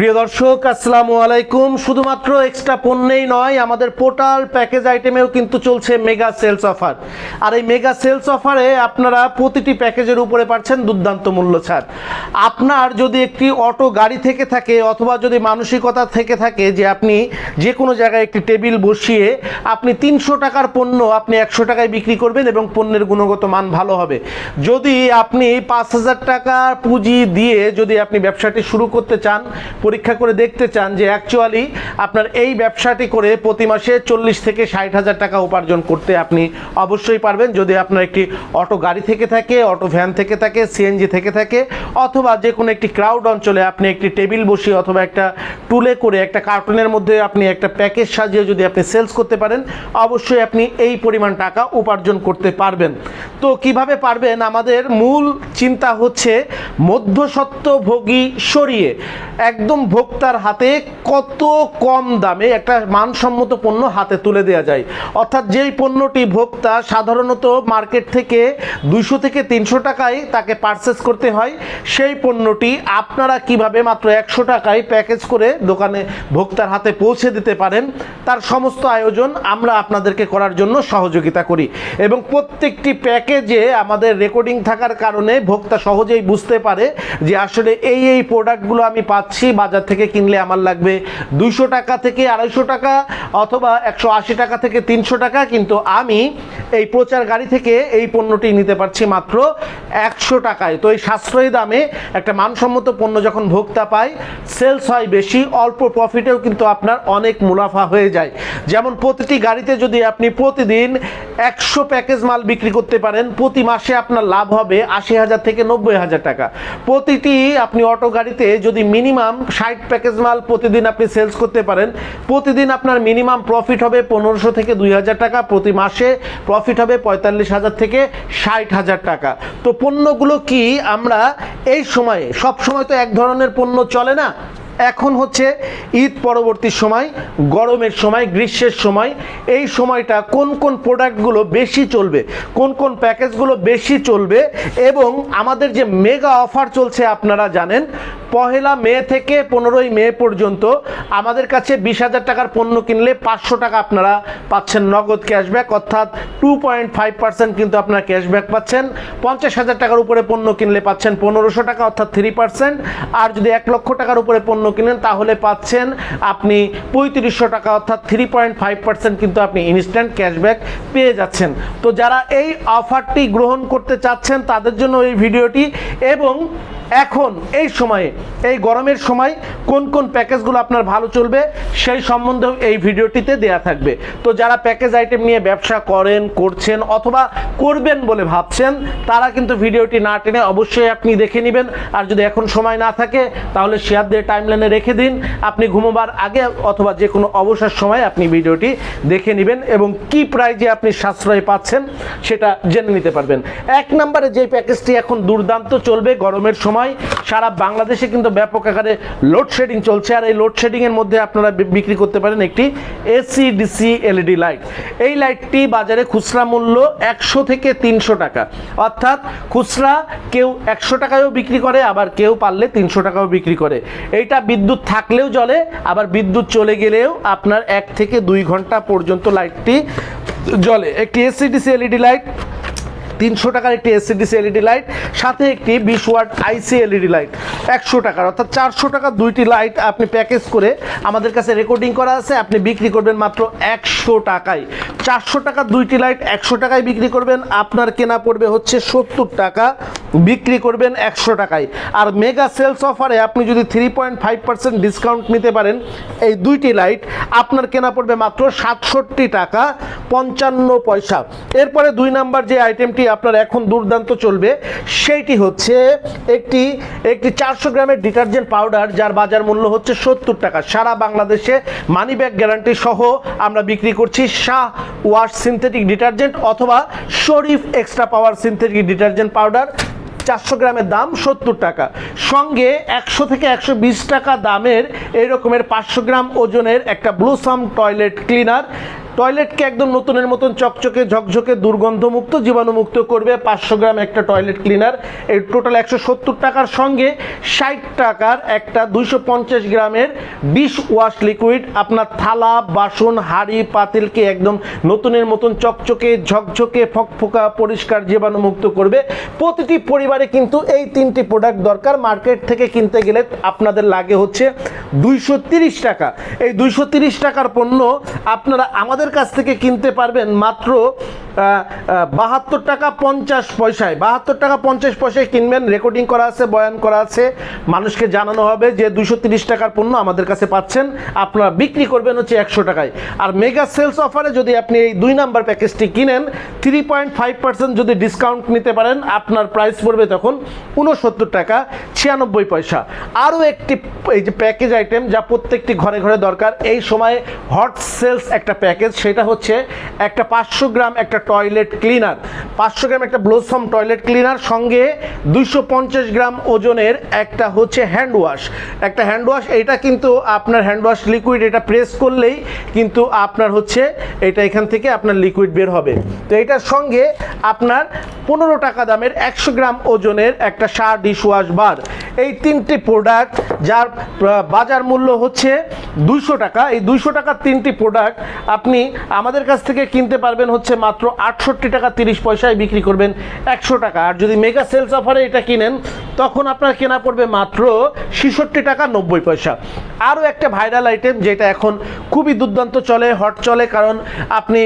প্রিয় দর্শক, আসসালামু আলাইকুম। শুধুমাত্র এক্সট্রা পণ্যেই নয়, আমাদের পোর্টাল প্যাকেজ আইটেমেও কিন্তু চলছে মেগা সেলস অফার আর এই মেগা সেলস অফারে আপনারা প্রতিটি প্যাকেজের উপরে পাচ্ছেন দুর্দান্ত মূল্য ছাড়। আপনার যদি একটি অটো গাড়ি থেকে থাকে অথবা যদি মানসিকতা থেকে থাকে যে আপনি যে কোনো জায়গায় একটি টেবিল বসিয়ে আপনি তিনশো টাকার পণ্য আপনি একশো টাকায় বিক্রি করবেন এবং পণ্যের গুণগত মান ভালো হবে। যদি আপনি পাঁচ হাজার টাকা পুঁজি দিয়ে যদি আপনি ব্যবসাটি শুরু করতে চান পরীক্ষা করে দেখতে চান যে অ্যাকচুয়ালি আপনার এই ব্যবসাটি করে প্রতি মাসে চল্লিশ থেকে ষাট হাজার টাকা উপার্জন করতে আপনি অবশ্যই পারবেন। যদি আপনার একটি অটো গাড়ি থেকে থাকে, অটো ভ্যান থেকে থাকে সিএনজি থেকে থাকে, অথবা যে কোনো একটি ক্রাউড অঞ্চলে আপনি একটি টেবিল বসিয়ে অথবা একটা টুলে করে একটা কার্টুনের মধ্যে আপনি একটা প্যাকেজ সাজিয়ে যদি আপনি সেলস করতে পারেন, অবশ্যই আপনি এই পরিমাণ টাকা উপার্জন করতে পারবেন। তো কীভাবে পারবেন? আমাদের মূল চিন্তা হচ্ছে মধ্যসত্ত্বভোগী সরিয়ে। একদম ভোক্তার হাতে কত কম দামে একটা মানসম্মত পণ্য হাতে তুলে দেওয়া যায়। অর্থাৎ যেই পণ্যটি ভোক্তা সাধারণত মার্কেট থেকে দুইশো থেকে তিনশো টাকায় তাকে পারচেস করতে হয়, সেই পণ্যটি আপনারা কীভাবে মাত্র একশো টাকায় প্যাকেজ করে দোকানে ভোক্তার হাতে পৌঁছে দিতে পারেন, তার সমস্ত আয়োজন আমরা আপনাদেরকে করার জন্য সহযোগিতা করি। এবং প্রত্যেকটি প্যাকেজে আমাদের রেকর্ডিং থাকার কারণে ভোক্তা সহজেই বুঝতে পারে যে আসলে এই এই প্রোডাক্টগুলো আমি পাচ্ছি বাজার থেকে কিনলে আমার লাগবে দুইশো টাকা থেকে আড়াইশো টাকা অথবা একশো আশি টাকা থেকে তিনশো টাকা। কিন্তু আমি এই প্রচার গাড়ি থেকে এই পণ্যটি নিতে পারছি মাত্র একশো টাকায়। তো এই সাশ্রয়ী দামে একটা মানসম্মত পণ্য যখন ভোক্তা পায় সেলস হয় বেশি, অল্প প্রফিটেও কিন্তু আপনার অনেক মুনাফা হয়ে যায়। যেমন প্রতিটি গাড়িতে যদি আপনি প্রতিদিন একশো প্যাকেজ মাল বিক্রি করতে পারেন, প্রতি মাসে আপনার লাভ হবে আশি হাজার থেকে নব্বই হাজার টাকা। প্রতিটি আপনি অটো গাড়িতে যদি মিনিমাম ষাট প্যাকেজ মাল প্রতিদিন আপনি সেলস করতে পারেন, প্রতিদিন আপনার মিনিমাম প্রফিট হবে পনেরোশো থেকে দুই হাজার টাকা, প্রতি মাসে প্রফিট হবে পঁয়তাল্লিশ হাজার থেকে ষাট হাজার টাকা। তো পণ্যগুলো কি আমরা এই সময়ে, সব সময় তো এক ধরনের পণ্য চলে না? এখন হচ্ছে ঈদ পরবর্তী সময়, গরমের সময়, গ্রীষ্মের সময়। এই সময়টা কোন কোন প্রোডাক্টগুলো বেশি চলবে, কোন কোন প্যাকেজগুলো বেশি চলবে এবং আমাদের যে মেগা অফার চলছে আপনারা জানেন, পহেলা মে থেকে পনেরোই মে পর্যন্ত আমাদের কাছে বিশ হাজার টাকার পণ্য কিনলে পাঁচশো টাকা আপনারা পাচ্ছেন নগদ ক্যাশব্যাক অর্থাৎ টু পয়েন্ট ফাইভ পার্সেন্ট কিন্তু আপনারা ক্যাশব্যাক পাচ্ছেন। পঞ্চাশ হাজার টাকার উপরে পণ্য কিনলে পাচ্ছেন পনেরোশো টাকা, অর্থাৎ থ্রি পার্সেন্ট আর যদি এক লক্ষ টাকার উপরে পণ্য কিনেন, তাহলে পাচ্ছেন আপনি পঁয়ত্রিশশো টাকা, অর্থাৎ থ্রি পয়েন্ট ফাইভ পার্সেন্ট কিন্তু আপনি ইনস্ট্যান্ট ক্যাশব্যাক পেয়ে যাচ্ছেন। তো যারা এই অফারটি গ্রহণ করতে চাচ্ছেন, তাদের জন্য এই ভিডিওটি এবং এখন, এই সময়ে, এই গরমের সময় কোন কোন প্যাকেজগুলো আপনার ভালো চলবে, সেই সম্বন্ধেও এই ভিডিওটিতে দেয়া থাকবে। তো যারা প্যাকেজ আইটেম নিয়ে ব্যবসা করেন, করছেন, অথবা করবেন বলে ভাবছেন, তারা কিন্তু ভিডিওটি না টেনে অবশ্যই আপনি দেখে নেবেন। আর যদি এখন সময় না থাকে, তাহলে শেয়ার দিয়ে টাইমলাইনে রেখে দিন। আপনি ঘুমোবার আগে অথবা যে কোনো অবসর সময় আপনি ভিডিওটি দেখে নেবেন এবং কি প্রাইজে আপনি সাশ্রয় পাচ্ছেন, সেটা জেনে নিতে পারবেন। এক নম্বরে যে প্যাকেজটি এখন দুর্দান্ত চলবে গরমের সময় সারা বাংলাদেশে কিন্তু ব্যাপক আকারে লোডশেডিং চলছে। আর এই লোডশেডিংয়ের মধ্যে আপনারা বিক্রি করতে পারেন একটি এসি ডিসি এলইডি লাইট এই লাইটটি বাজারে খুচরা মূল্য একশো থেকে তিনশো টাকা। অর্থাৎ খুচরা কেউ একশো টাকায়ও বিক্রি করে, আবার কেউ পারলে তিনশো টাকাও বিক্রি করে। এইটা বিদ্যুৎ থাকলেও চলে, আবার বিদ্যুৎ চলে গেলেও আপনার এক থেকে দুই ঘণ্টা পর্যন্ত লাইটটি জ্বলে। একটি এসিডিসি এলইডি লাইট তিনশো টাকার একটি এসিডিসি এলইডি লাইট সাথে একটি বিশ ওয়াট আইসি এলইডি লাইট একশো টাকার। অর্থাৎ চারশো টাকা দুইটি লাইট আপনি প্যাকেজ করে আমাদের কাছে রেকর্ডিং করা আছে। আপনি বিক্রি করবেন মাত্র একশো টাকায়। চারশো টাকার দুইটি লাইট একশো টাকায় বিক্রি করবেন। আপনার কেনা পড়বে হচ্ছে সত্তর টাকা, বিক্রি করবেন একশো টাকায়। আর মেগা সেলস অফারে আপনি যদি three point five percent discount নিতে পারেন, এই দুইটি লাইট আপনার কেনা পড়বে মাত্র সাতষট্টি টাকা। পঞ্চান্ন পয়সা। এরপরে দুই নাম্বার যে আইটেমটি আপনার এখন দুর্দান্ত চলবে, সেইটি হচ্ছে একটি একটি চারশো গ্রামের ডিটারজেন্ট পাউডার, যার বাজার মূল্য হচ্ছে সত্তর টাকা। সারা বাংলাদেশে মানি ব্যাগ গ্যারান্টি সহ আমরা বিক্রি করছি শাহ ওয়াশ সিনথেটিক ডিটারজেন্ট অথবা Sharif extra power synthetic detergent powder চারশো গ্রামের দাম সত্তর টাকা। সঙ্গে একশো থেকে একশো বিশ টাকা দামের এই রকমের পাঁচশো গ্রাম ওজনের একটা ব্লুসাম টয়লেট ক্লিনার টয়লেটকে একদম নতুনের মতন চকচকে, ঝকঝকে, দুর্গন্ধমুক্ত, জীবাণুমুক্ত করবে পাঁচশো গ্রাম একটা টয়লেট ক্লিনার। এই টোটাল একশো সত্তর টাকার সঙ্গে ষাট টাকার একটা দুইশো পঞ্চাশ গ্রামের ডিশ ওয়াশ লিকুইড। আপনার থালা, বাসন, হাড়ি, পাতিলকে একদম নতুনের মতন চকচকে, ঝকঝকে, ফকফকা, পরিষ্কার, জীবাণুমুক্ত করবে। প্রতিটি পরিবারে কিন্তু এই তিনটি প্রোডাক্ট দরকার। মার্কেট থেকে কিনতে গেলে আপনাদের লাগে হচ্ছে দুইশো টাকা। এই দুইশো টাকার পণ্য আপনারা আমাদের কাছ থেকে কিনতে পারবেন মাত্র বাহাত্তর টাকা পঞ্চাশ পয়সায়। বাহাত্তর টাকা পঞ্চাশ পয়সায় কিনবেন রেকর্ডিং করা আছে, বয়ান করা আছে। মানুষকে জানানো হবে যে দুশো তিরিশ টাকার পণ্য আমাদের কাছে পাচ্ছেন। আপনারা বিক্রি করবেন হচ্ছে একশো টাকায়। আর মেগা সেলস অফারে যদি আপনি এই দুই নাম্বার প্যাকেজটি কিনেন থ্রি পয়েন্ট ফাইভ পার্সেন্ট যদি ডিসকাউন্ট নিতে পারেন, আপনার প্রাইস পড়বে তখন উনসত্তর টাকা ছিয়ানব্বই পয়সা। আরও একটি এই যে প্যাকেজ আইটেম যা প্রত্যেকটি ঘরে ঘরে দরকার, এই সময়ে হট সেলস একটা প্যাকেজ সেটা হচ্ছে একটা পাঁচশো গ্রাম একটা টয়লেট ক্লিনার পাঁচশো গ্রাম একটা ব্লোসম টয়লেট ক্লিনার সঙ্গে দুইশো পঞ্চাশ গ্রাম ওজনের একটা হচ্ছে হ্যান্ড ওয়াশ একটা হ্যান্ড ওয়াশ এটা কিন্তু আপনার হ্যান্ড ওয়াশ লিকুইড এটা প্রেস করলেই কিন্তু আপনার হচ্ছে এটা এখান থেকে আপনার লিকুইড বের হবে। তো এটার সঙ্গে আপনার পনেরো টাকা দামের একশো গ্রাম ওজনের একটা সার ডিশ ওয়াশ বার এই তিনটি প্রোডাক্ট যার বাজার মূল্য হচ্ছে দুইশো টাকা। এই দুইশো টাকার তিনটি প্রোডাক্ট আপনি আমাদের কাছ থেকে কিনতে পারবেন হচ্ছে মাত্র আটষট্টি টাকা তিরিশ পয়সায় বিক্রি করবেন একশো টাকা। আর যদি মেগা সেলস অফারে এটা কিনেন, তখন আপনার কেনা পড়বে মাত্র ছেষট্টি টাকা নব্বই পয়সা। আরও একটা ভাইরাল আইটেম যেটা এখন খুবই দুর্দান্ত চলে হট চলে, কারণ আপনি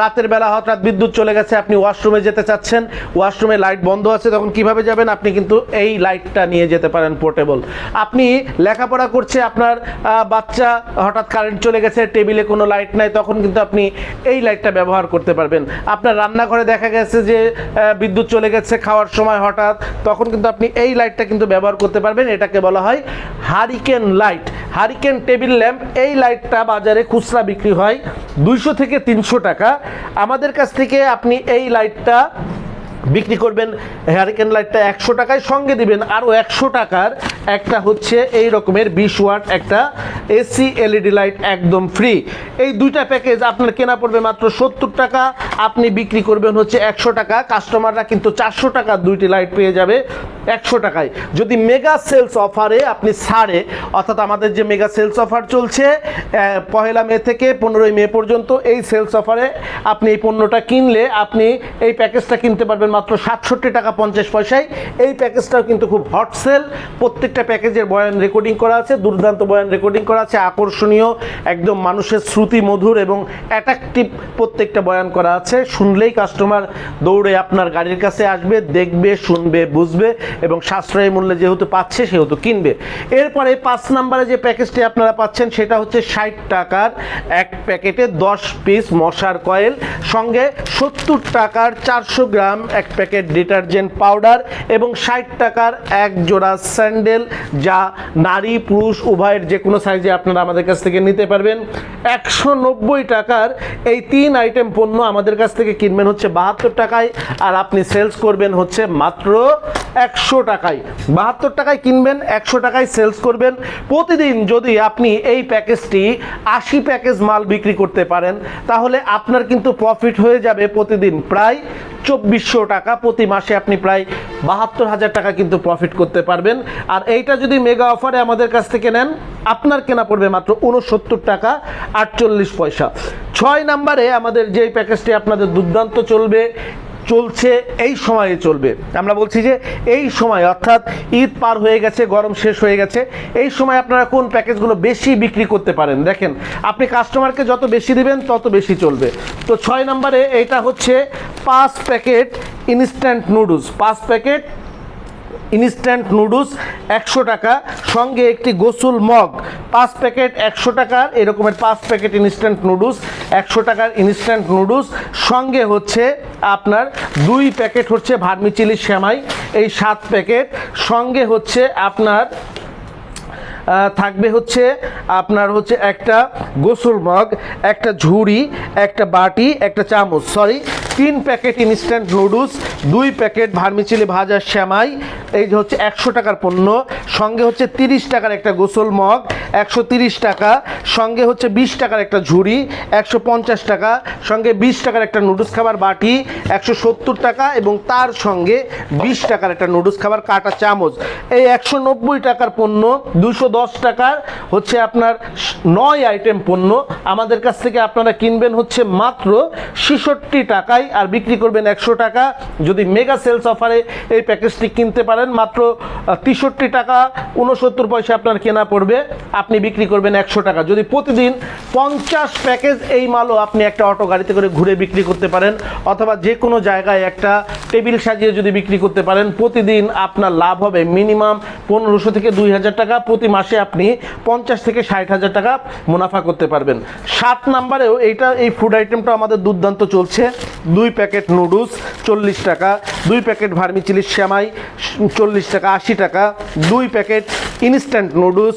রাতের বেলা হঠাৎ বিদ্যুৎ চলে গেছে, আপনি ওয়াশরুমে যেতে চাচ্ছেন ওয়াশরুমে লাইট বন্ধ আছে, তখন কীভাবে যাবেন? আপনি কিন্তু এই লাইটটা নিয়ে যেতে পারেন পোর্টেবল আপনি লেখাপড়া করছে আপনার বাচ্চা, হঠাৎ কারেন্ট চলে গেছে টেবিলে কোনো লাইট নাই, তখন কিন্তু আপনি এই লাইটটা ব্যবহার করতে পারবেন। আপনার রান্নাঘরে দেখা গেছে যে বিদ্যুৎ চলে গেছে, খাওয়ার সময় হঠাৎ, তখন কিন্তু আপনি এই লাইটটা কিন্তু ব্যবহার করতে পারবেন। এটাকে বলা হয় hurricane light hurricane table lamp, এই লাইটটা বাজারে খুচরা বিক্রি হয় দুইশো থেকে তিনশো টাকা। আমাদের কাছ থেকে আপনি এই লাইটটা বিক্রি করবেন হ্যারিকেন লাইটটা একশো টাকায় সঙ্গে দিবেন। আরও একশো টাকার একটা হচ্ছে এই রকমের বিশ ওয়াট একটা এসি এলইডি লাইট একদম ফ্রি এই দুইটা প্যাকেজ আপনার কেনা পড়বে মাত্র সত্তর টাকা। আপনি বিক্রি করবেন হচ্ছে একশো টাকা। কাস্টমাররা কিন্তু চারশো টাকা দুইটি লাইট পেয়ে যাবে একশো টাকায়। যদি মেগা সেলস অফারে আপনি ছাড়ে, অর্থাৎ আমাদের যে মেগা সেলস অফার চলছে পহেলা মে থেকে পনেরোই মে পর্যন্ত এই সেলস অফারে আপনি এই পণ্যটা কিনলে আপনি এই প্যাকেজটা কিনতে পারবেন মাত্র সাতষট্টি টাকা পঞ্চাশ পয়সায়। এই প্যাকেজটাও কিন্তু খুব হট সেল প্রত্যেকটা প্যাকেজের বয়ান রেকর্ডিং করা আছে, দুর্দান্ত বয়ান রেকর্ডিং করা আছে, আকর্ষণীয়, একদম মানুষের শ্রুতি মধুর এবং অ্যাট্রাকটিভ প্রত্যেকটা বয়ান করা আছে। শুনলেই কাস্টমার দৌড়ে আপনার গাড়ির কাছে আসবে, দেখবে, শুনবে, বুঝবে এবং সাশ্রয়ী মূল্যে যেহেতু পাচ্ছে, সেহেতু কিনবে। এরপরে পাঁচ নাম্বারে যে প্যাকেজটি আপনারা পাচ্ছেন, সেটা হচ্ছে ষাট টাকার এক প্যাকেটে দশ পিস মশার কয়েল। সঙ্গে সত্তর টাকার চারশো গ্রাম এক প্যাকেট ডিটারজেন্ট পাউডার এবং ষাট টাকার এক জোড়া স্যান্ডেল যা নারী পুরুষ উভয়ের যে কোনো সাইজে আপনারা আমাদের কাছ থেকে নিতে পারবেন। একশো নব্বই টাকার এই তিন আইটেম পণ্য আমাদের কাছ থেকে কিনবেন হচ্ছে বাহাত্তর টাকায় আর আপনি সেলস করবেন হচ্ছে মাত্র একশো টাকায়। বাহাত্তর টাকায় কিনবেন, একশো টাকায় সেলস করবেন। প্রতিদিন যদি আপনি এই প্যাকেজটি আশি প্যাকেজ মাল বিক্রি করতে পারেন, তাহলে আপনার কিন্তু প্রফিট হয়ে যাবে প্রতিদিন প্রায় চব্বিশশো টাকা প্রতি মাসে আপনি প্রায় বাহাত্তর হাজার টাকা কিন্তু প্রফিট করতে পারবেন। আর এইটা যদি মেগা অফারে আমাদের কাছ থেকে নেন, আপনার কেনা পড়বে মাত্র উনসত্তর টাকা আটচল্লিশ পয়সা। ছয় নাম্বারে আমাদের যেই প্যাকেজটি আপনাদের দুর্দান্ত চলবে, চলছে, এই সময়ে চলবে। আমরা বলছি যে এই সময়, অর্থাৎ ঈদ পার হয়ে গেছে, গরম শেষ হয়ে গেছে, এই সময় আপনারা কোন প্যাকেজগুলো বেশি বিক্রি করতে পারেন? দেখেন, আপনি কাস্টমারকে যত বেশি দিবেন, তত বেশি চলবে। তো ছয় নম্বরে এটা হচ্ছে পাঁচ প্যাকেট ইনস্ট্যান্ট নুডলস পাঁচ প্যাকেট ইনস্ট্যান্ট নুডলস একশো টাকা। সঙ্গে একটি গোসল মগ, পাঁচ প্যাকেট একশো টাকার, এরকমের পাঁচ প্যাকেট ইনস্ট্যান্ট নুডলস একশো টাকার ইনস্ট্যান্ট নুডলস সঙ্গে হচ্ছে আপনার দুই প্যাকেট হচ্ছে ভার্মিচিলি শ্যামাই এই সাত প্যাকেট। সঙ্গে হচ্ছে আপনার থাকবে হচ্ছে আপনার হচ্ছে একটা গোসল মগ, একটা ঝুড়ি, একটা বাটি, একটা চামচ সরি তিন প্যাকেট ইনস্ট্যান্ট নুডলস দুই প্যাকেট ভার্মিচিলি ভাজা শ্যামাই এই যে হচ্ছে একশো টাকার পণ্য, সঙ্গে হচ্ছে তিরিশ টাকার একটা গোসল মগ, একশো তিরিশ টাকা, সঙ্গে হচ্ছে বিশ টাকার একটা ঝুড়ি, একশো পঞ্চাশ টাকা, সঙ্গে বিশ টাকার একটা নুডলস খাবার বাটি, একশো সত্তর টাকা এবং তার সঙ্গে বিশ টাকার একটা নুডলস খাবার কাটা চামচ। এই একশো নব্বই টাকার পণ্য দুশো দশ টাকার হচ্ছে আপনার নয় আইটেম পণ্য। আমাদের কাছ থেকে আপনারা কিনবেন হচ্ছে মাত্র ছেষট্টি টাকায় আর বিক্রি করবেন একশো টাকা। যদি মেগা সেলস অফারে এই প্যাকেজটি কিনতে পারেন, মাত্র তেষট্টি টাকা উনসত্তর পয়সা আপনার কেনা পড়বে। আপনি বিক্রি করবেন একশো টাকা। যদি প্রতিদিন পঞ্চাশ প্যাকেজ এই মালও আপনি একটা অটো গাড়িতে করে ঘুরে বিক্রি করতে পারেন, অথবা যে কোনো জায়গায় একটা টেবিল সাজিয়ে যদি বিক্রি করতে পারেন, প্রতিদিন আপনার লাভ হবে মিনিমাম পনেরোশো থেকে দুই হাজার টাকা। প্রতি মাসে আপনি পঞ্চাশ থেকে ষাট হাজার টাকা মুনাফা করতে পারবেন। সাত নাম্বারেও এইটা, এই ফুড আইটেমটা আমাদের দুর্দান্ত চলছে। দুই প্যাকেট নুডলস চল্লিশ টাকা, দুই প্যাকেট ভার্মিচিলি শ্যামাই চল্লিশ টাকা, আশি টাকা, দুই প্যাকেট ইনস্ট্যান্ট নুডলস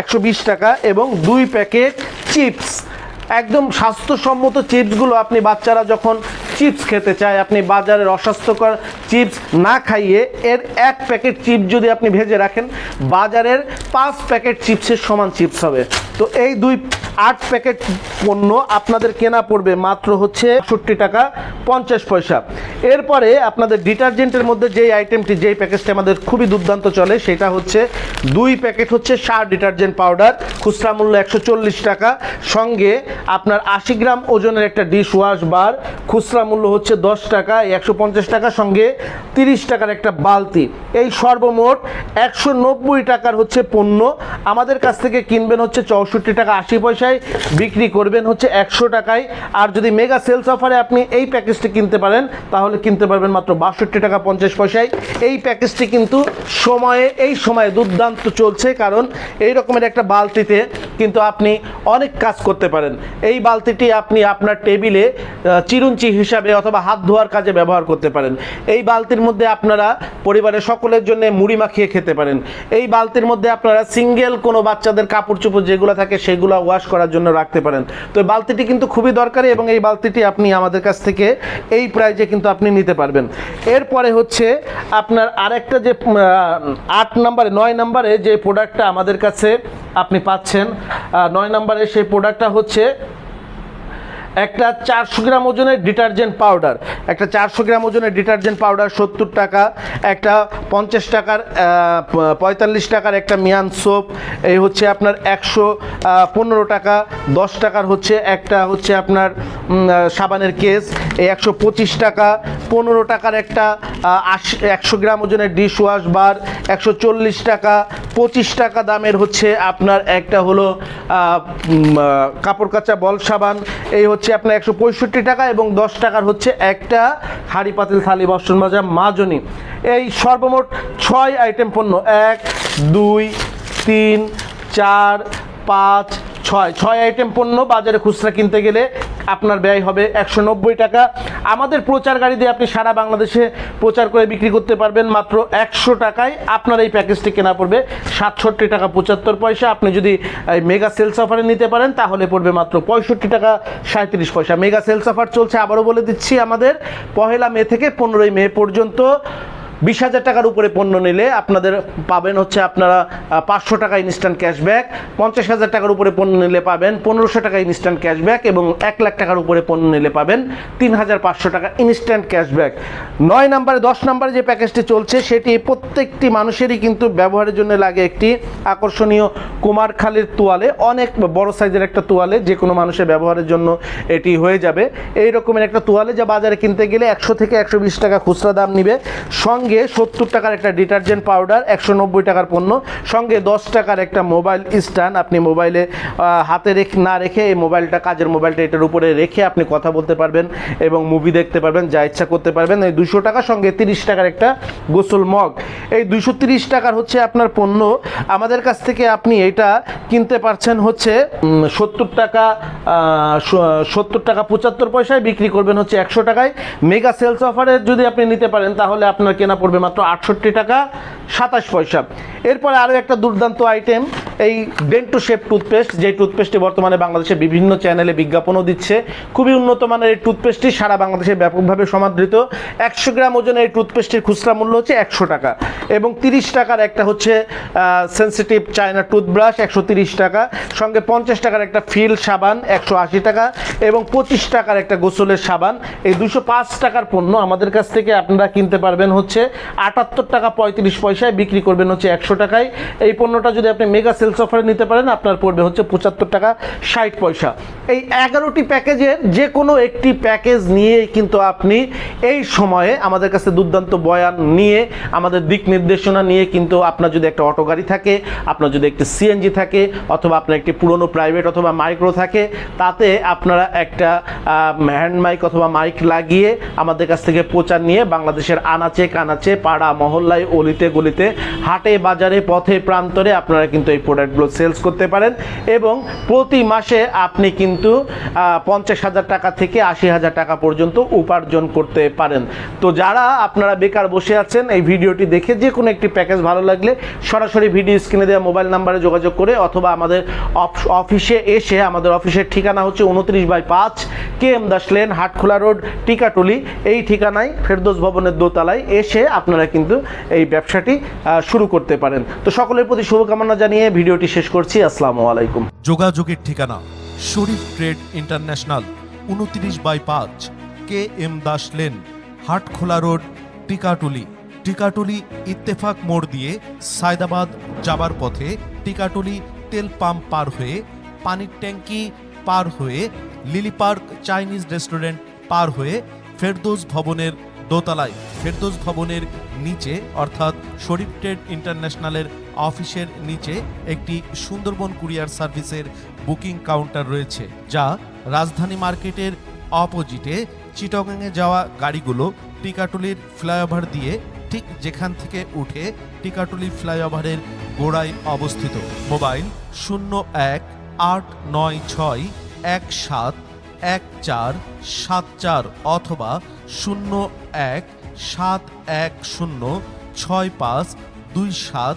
একশো বিশ টাকা এবং দুই প্যাকেট চিপস একদম স্বাস্থ্যসম্মত চিপসগুলো আপনি বাচ্চারা যখন চিপস খেতে চায়, আপনি বাজারের অস্বাস্থ্যকর চিপস না খাইয়ে এর এক প্যাকেট চিপস যদি আপনি ভেজে রাখেন, বাজারের পাঁচ প্যাকেট চিপসের সমান চিপস হবে। তো এই দুই আট প্যাকেট পণ্য আপনাদের কেনা পড়বে মাত্র হচ্ছে একষট্টি টাকা পঞ্চাশ পয়সা। এরপরে আপনাদের ডিটারজেন্টের মধ্যে যেই আইটেমটি, যেই প্যাকেজটি আমাদের খুবই দুর্দান্ত চলে, সেটা হচ্ছে দুই প্যাকেট হচ্ছে সার ডিটারজেন্ট পাউডার, খুচরা মূল্য একশো চল্লিশ টাকা। সঙ্গে আপনার আশি গ্রাম ওজনের একটা ডিশ ওয়াশ বার, খুচরা মূল্য হচ্ছে দশ টাকা, একশো পঞ্চাশ টাকা। সঙ্গে তিরিশ টাকার একটা বালতি। এই সর্বমোট একশো নব্বই টাকার হচ্ছে পণ্য। আমাদের কাছ থেকে কিনবেন হচ্ছে চৌষট্টি টাকা আশি পয়সায়, বিক্রি করবেন হচ্ছে একশো টাকায়। আর যদি মেগা সেলস অফারে আপনি এই প্যাকেজটি কিনতে পারেন, তাহলে কিনতে পারবেন মাত্র বাষট্টি টাকা পঞ্চাশ পয়সায়। এই প্যাকেজটি কিন্তু সময়ে, এই সময়ে দুর্দান্ত চলছে, কারণ এই রকমের একটা বালতিতে কিন্তু আপনি অনেক কাজ করতে পারেন। এই বালতিটি আপনি আপনার টেবিলে চিরুঞ্চি হিসাবে অথবা হাত ধোয়ার কাজে ব্যবহার করতে পারেন। এই বালতির মধ্যে আপনারা পরিবারের সকলের জন্য মুড়ি মাখিয়ে খেতে পারেন। এই বালতির মধ্যে আপনারা সিঙ্গেল কোনো বাচ্চাদের কাপড় চোপড় যেগুলো থাকে সেগুলো ওয়াশ করার জন্য রাখতে পারেন। তো এই বালতিটি কিন্তু খুবই দরকারি এবং এই বালতিটি আপনি আমাদের কাছ থেকে এই প্রাইজে কিন্তু আপনি নিতে পারবেন। এরপরে হচ্ছে আপনার আরেকটা যে আট নম্বরে, নয় নম্বরে যে প্রোডাক্টটা আমাদের কাছে আপনি পাচ্ছেন নয় নম্বরে সেই প্রোডাক্টটা হচ্ছে একটা চারশো গ্রাম ওজনের ডিটারজেন্ট পাউডার একটা চারশো গ্রাম ওজনের ডিটারজেন্ট পাউডার সত্তর টাকা, একটা পঞ্চাশ টাকার পঁয়তাল্লিশ টাকার একটা মিয়ান সোপ, এই হচ্ছে আপনার একশো পনেরো টাকা, দশ টাকার হচ্ছে একটা হচ্ছে আপনার সাবানের কেস, এই একশো পঁচিশ টাকা, পনেরো টাকার একটা আশি, একশো গ্রাম ওজনের ডিশ ওয়াশ বার, একশো চল্লিশ টাকা, পঁচিশ টাকা দামের হচ্ছে আপনার একটা হলো কাপড় কাচা বল সাবান, এই হচ্ছে আপনার একশো পঁয়ষট্টি টাকা এবং দশ টাকার হচ্ছে একটা হাঁড়ি পাতিল, থালি, বাসন মাজা, মাজনি। এই সর্বমোট ছয় আইটেম পণ্য। এক, দুই, তিন, চার, পাঁচ, ছয়। ছয় আইটেম পণ্য বাজারে খুচরা কিনতে গেলে আপনার ব্যয় হবে একশো নব্বই টাকা। আমাদের প্রচার গাড়ি দিয়ে আপনি সারা বাংলাদেশে প্রচার করে বিক্রি করতে পারবেন মাত্র একশো টাকায়। আপনার এই প্যাকেজটি কেনা পড়বে সাতষট্টি টাকা পঁচাত্তর পয়সা। আপনি যদি মেগা সেলস অফারে নিতে পারেন, তাহলে পড়বে মাত্র পঁয়ষট্টি টাকা সাঁত্রিশ পয়সা। মেগা সেলস অফার চলছে, আবারও বলে দিচ্ছি আমাদের পহেলা মে থেকে পনেরোই মে পর্যন্ত। বিশ হাজার টাকার উপরে পণ্য নিলে আপনাদের পাবেন হচ্ছে আপনারা পাঁচশো টাকা ইনস্ট্যান্ট ক্যাশব্যাক পঞ্চাশ হাজার টাকার উপরে পণ্য নিলে পাবেন পনেরোশো টাকা ইনস্ট্যান্ট ক্যাশব্যাক এবং এক লাখ টাকার উপরে পণ্য নিলে পাবেন তিন হাজার পাঁচশো টাকা ইনস্ট্যান্ট ক্যাশব্যাক নয় নাম্বারে, দশ নাম্বারে যে প্যাকেজটি চলছে, সেটি প্রত্যেকটি মানুষেরই কিন্তু ব্যবহারের জন্য লাগে একটি আকর্ষণীয় কুমারখালীর তোয়ালে, অনেক বড় সাইজের একটা তোয়ালে, যে কোনো মানুষের ব্যবহারের জন্য এটি হয়ে যাবে। এই রকমের একটা তোয়ালে যা বাজারে কিনতে গেলে একশো থেকে একশো বিশ টাকা খুচরা দাম নিবে। সঙ্গে সত্তর টাকার একটা ডিটারজেন্ট পাউডার, একশো নব্বই টাকার পণ্য, সঙ্গে দশ টাকার একটা মোবাইল স্ট্যান্ড। আপনি মোবাইলে হাতে রেখে, না রেখে এই মোবাইলটা, কাজের মোবাইলটা এটার উপরে রেখে আপনি কথা বলতে পারবেন এবং মুভি দেখতে পারবেন, যা ইচ্ছা করতে পারবেন। এই দুশো টাকার সঙ্গে তিরিশ টাকার একটা গোসল মগ। এই দুশো তিরিশ টাকার হচ্ছে আপনার পণ্য। আমাদের কাছ থেকে আপনি এটা কিনতে পারছেন হচ্ছে সত্তর টাকা সত্তর টাকা পঁচাত্তর পয়সায় বিক্রি করবেন হচ্ছে একশো টাকায়। মেগা সেলস অফারে যদি আপনি নিতে পারেন, তাহলে আপনার কেনা পড়বে মাত্র আটষট্টি টাকা সাতাশ পয়সা। এরপরে আরও একটা দুর্দান্ত আইটেম এই ডেন্টো শেপ টুথপেস্ট, যে টুথপেস্টটি বর্তমানে বাংলাদেশে বিভিন্ন চ্যানেলে বিজ্ঞাপনও দিচ্ছে, খুবই উন্নত মানের এই টুথপেস্টটি সারা বাংলাদেশে ব্যাপকভাবে সমাদৃত। একশো গ্রাম ওজনের এই টুথপেস্টের খুচরা মূল্য হচ্ছে একশো টাকা এবং তিরিশ টাকার একটা হচ্ছে সেন্সিটিভ চায়না টুথব্রাশ একশো তিরিশ টাকা। সঙ্গে পঞ্চাশ টাকার একটা ফিল সাবান, একশো আশি টাকা এবং পঁচিশ টাকার একটা গোসলের সাবান। এই দুশো পাঁচ টাকার পণ্য আমাদের কাছ থেকে আপনারা কিনতে পারবেন হচ্ছে আটাত্তর টাকা পঁয়ত্রিশ পয়সায়, বিক্রি করবেন হচ্ছে একশো টাকায়। এই পণ্যটা যদি আপনি মেগা সেলস অফারে নিতে পারেন, আপনার পড়বে হচ্ছে পঁচাত্তর টাকা ষাট পয়সা। এই এগারোটি প্যাকেজের যে কোনো একটি প্যাকেজ নিয়ে কিন্তু আপনি এই সময়ে আমাদের কাছে দুর্দান্ত বয়ান নিয়ে, আমাদের দিক নির্দেশনা নিয়ে কিন্তু আপনার যদি একটা অটো গাড়ি থাকে, আপনার যদি একটি সিএনজি থাকে, অথবা আপনার একটি পুরনো প্রাইভেট অথবা মাইক্রো থাকে, তাতে আপনারা একটা হ্যান্ড মাইক অথবা মাইক লাগিয়ে আমাদের কাছ থেকে প্রচার নিয়ে বাংলাদেশের আনাচে কানাচে পাড়া মহল্লায় অলিতে গলিতে, হাটে বাজারে পথে প্রান্তরে আপনারা কিন্তু এই প্রোডাক্টগুলো সেলস করতে পারেন এবং প্রতি মাসে আপনি কিন্তু পঞ্চাশ হাজার টাকা থেকে আশি হাজার টাকা পর্যন্ত উপার্জন করতে পারেন। তো যারা আপনারা বেকার বসে আছেন, এই ভিডিওটি দেখে যে কোনো একটি প্যাকেজ ভালো লাগলে সরাসরি ভিডিও স্ক্রিনে দেওয়া মোবাইল নাম্বারে যোগাযোগ করে অথবা আমাদের অফ- অফিসে এসে আমাদের অফিসের ঠিকানা হচ্ছে উনত্রিশ বাই পাঁচ K M Das lane, Hatkhola road, Tikatuli. এই ঠিকানায় ফেরদোস ভবনের দোতলায় এসে আপনারা কিন্তু এই ব্যবসাটি শুরু করতে পারেন। তো সকলের প্রতি শুভকামনা জানিয়ে ভিডিওটি শেষ করছি, আসসালামু আলাইকুম। যোগাযোগের ঠিকানা, শরীফ ট্রেড ইন্টারন্যাশনাল, উনত্রিশ বাই পাঁচ, K M Das lane, Hatkhola road, Tikatuli. Tikatuli Ittefaq মোড় দিয়ে সায়দাবাদ যাবার পথে টিকাটুলি তেল পাম্প পার হয়ে, পানির ট্যাঙ্কি পার হয়ে, লিলি পার্ক চাইনিজ রেস্টুরেন্ট পার হয়ে ফেরদৌস ভবনের দোতলায়। ফেরদৌস ভবনের নিচে, অর্থাৎ শরীফ ট্রেড ইন্টারন্যাশনালের অফিসের নিচে একটি সুন্দরবন কুরিয়ার সার্ভিসের বুকিং কাউন্টার রয়েছে, যা রাজধানী মার্কেটের অপোজিটে চিটগাংয়ে যাওয়া গাড়িগুলো টিকাটুলির ফ্লাইওভার দিয়ে ঠিক যেখান থেকে উঠে টিকাটুলি ফ্লাইওভারের গোড়ায় অবস্থিত। মোবাইল শূন্য এক আট নয় ছয় এক সাত এক চার সাত চার অথবা শূন্য এক সাত এক শূন্য ছয় পাঁচ দুই সাত